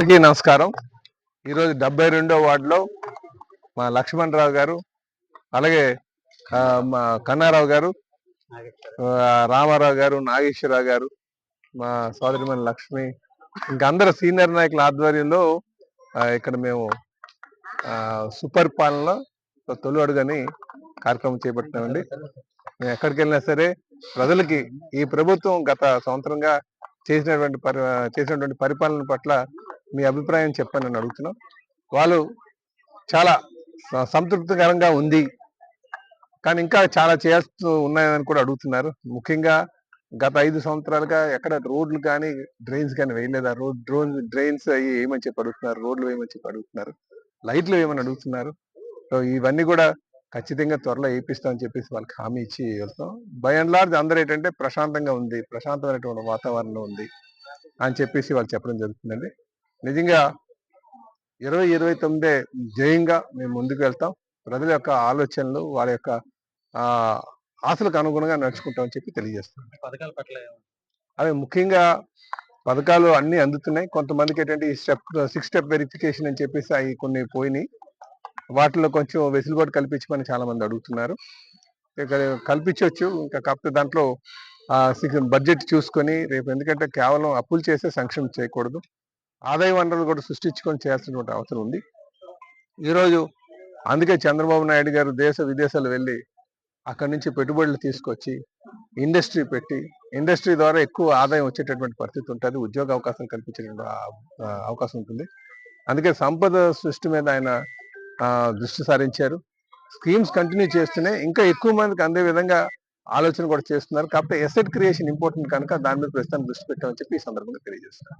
అందరికీ నమస్కారం. ఈరోజు డెబ్బై రెండో వార్డులో మా లక్ష్మణ్ రావు గారు అలాగే మా కన్నారావు గారు రామారావు గారు నాగేశ్వరరావు గారు మా సోదరిమణి లక్ష్మి ఇంకా అందరు సీనియర్ నాయకుల ఆధ్వర్యంలో ఇక్కడ మేము ఆ, సుపరిపాలనలో తొలి అడుగని కార్యక్రమం చేపట్టినామండి. మేము ఎక్కడికి వెళ్ళినా సరే ప్రజలకి ఈ ప్రభుత్వం గత సంవత్సరంగా చేసినటువంటి పరి చేసినటువంటి పరిపాలన పట్ల మీ అభిప్రాయం చెప్పని నేను అడుగుతున్నాం. వాళ్ళు చాలా స- సంతృప్తికరంగా ఉంది. కానీ ఇంకా చాలా చేస్తూ ఉన్నాయని కూడా అడుగుతున్నారు. ముఖ్యంగా గత ఐదు సంవత్సరాలుగా ఎక్కడ రోడ్లు కానీ డ్రైన్స్ కానీ వేయలేదా. రోడ్ డ్రోన్ డ్రైన్స్ అవి ఏమని చెప్పి అడుగుతున్నారు? రోడ్లు వేయమని చెప్పి అడుగుతున్నారు? లైట్లు ఏమని అడుగుతున్నారు? సో ఇవన్నీ కూడా ఖచ్చితంగా త్వరలో వేయిస్తామని చెప్పేసి వాళ్ళకి హామీ ఇచ్చి వెళ్తాం బై అండ్ లార్జ్ అందరూ ఏంటంటే ప్రశాంతంగా ఉంది. ప్రశాంతమైనటువంటి వాతావరణం ఉంది అని చెప్పేసి వాళ్ళు చెప్పడం జరుగుతుందండి. నిజంగా ఇరవై ఇరవై తొమ్మిదే జయంగా మేము ముందుకు వెళ్తాం. ప్రజల యొక్క ఆలోచనలు వారి యొక్క ఆ ఆశలకు అనుగుణంగా నడుచుకుంటామని చెప్పి తెలియజేస్తాం పథకాల పట్ల అవి ముఖ్యంగా పథకాలు అన్ని అందుతున్నాయి. కొంతమందికి ఏంటంటే ఈ స్టెప్ సిక్స్ స్టెప్ వెరిఫికేషన్ అని చెప్పేసి అవి కొన్ని పోయినాయి. వాటిలో కొంచెం వెసులుబాటు కల్పించమని చాలా మంది అడుగుతున్నారు కల్పించవచ్చు ఇంకా కాకపోతే దాంట్లో బడ్జెట్ చూసుకొని రేపు ఎందుకంటే కేవలం అప్పులు చేసే సంక్షేమం చేయకూడదు. ఆదాయ వనరులు కూడా సృష్టించుకొని చేయాల్సినటువంటి అవసరం ఉంది. ఈరోజు అందుకే చంద్రబాబు నాయుడు గారు దేశ విదేశాలు వెళ్ళి అక్కడి నుంచి పెట్టుబడులు తీసుకొచ్చి ఇండస్ట్రీ పెట్టి ఇండస్ట్రీ ద్వారా ఎక్కువ ఆదాయం వచ్చేటటువంటి పరిస్థితి ఉంటుంది. ఉద్యోగ అవకాశం కల్పించేటువంటి అవకాశం ఉంటుంది. అందుకే సంపద సృష్టి మీద ఆయన దృష్టి సారించారు. స్కీమ్స్ కంటిన్యూ చేస్తూనే ఇంకా ఎక్కువ మందికి అందే విధంగా ఆలోచన కూడా చేస్తున్నారు. కాబట్టి ఎసెట్ క్రియేషన్ ఇంపార్టెంట్ కనుక దాని మీద ప్రస్తుతానికి దృష్టి పెట్టామని చెప్పి ఈ సందర్భంగా తెలియజేస్తున్నారు